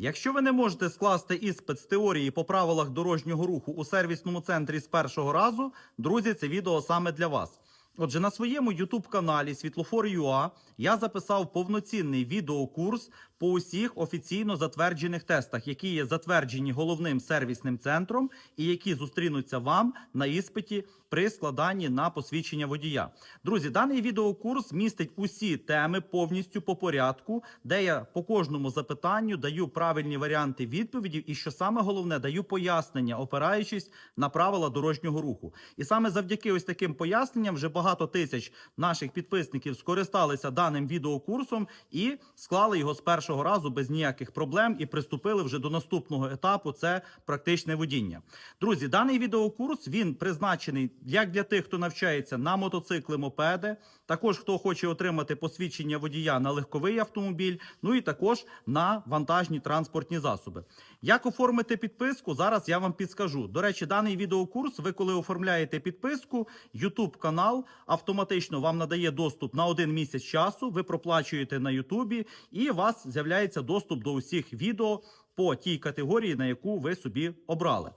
Якщо ви не можете скласти іспит з теорії по правилах дорожнього руху у сервісному центрі з першого разу, друзі, це відео саме для вас. Отже, на своєму youtube каналі Світлофор.ua я записав повноцінний відеокурс по усіх офіційно затверджених тестах, які є затверджені головним сервісним центром і які зустрінуться вам на іспиті при складанні на посвідчення водія. Друзі, даний відеокурс містить усі теми повністю по порядку, де я по кожному запитанню даю правильні варіанти відповіді, і що саме головне, даю пояснення, опираючись на правила дорожнього руху. І саме завдяки ось таким поясненням вже багато тисяч наших підписників скористалися даним відеокурсом і склали його з першого разу без ніяких проблем і приступили вже до наступного етапу. Це практичне водіння. Друзі, даний відеокурс він призначений як для тих, хто навчається на мотоцикли, мопеди, також хто хоче отримати посвідчення водія на легковий автомобіль, ну і також на вантажні транспортні засоби. Як оформити підписку? Зараз я вам підскажу. До речі, даний відеокурс, ви коли оформляєте підписку, YouTube канал автоматично вам надає доступ на один місяць часу. Ви проплачуєте на Ютубі, і вас з'являється доступ до усіх відео по тій категорії, на яку ви собі обрали.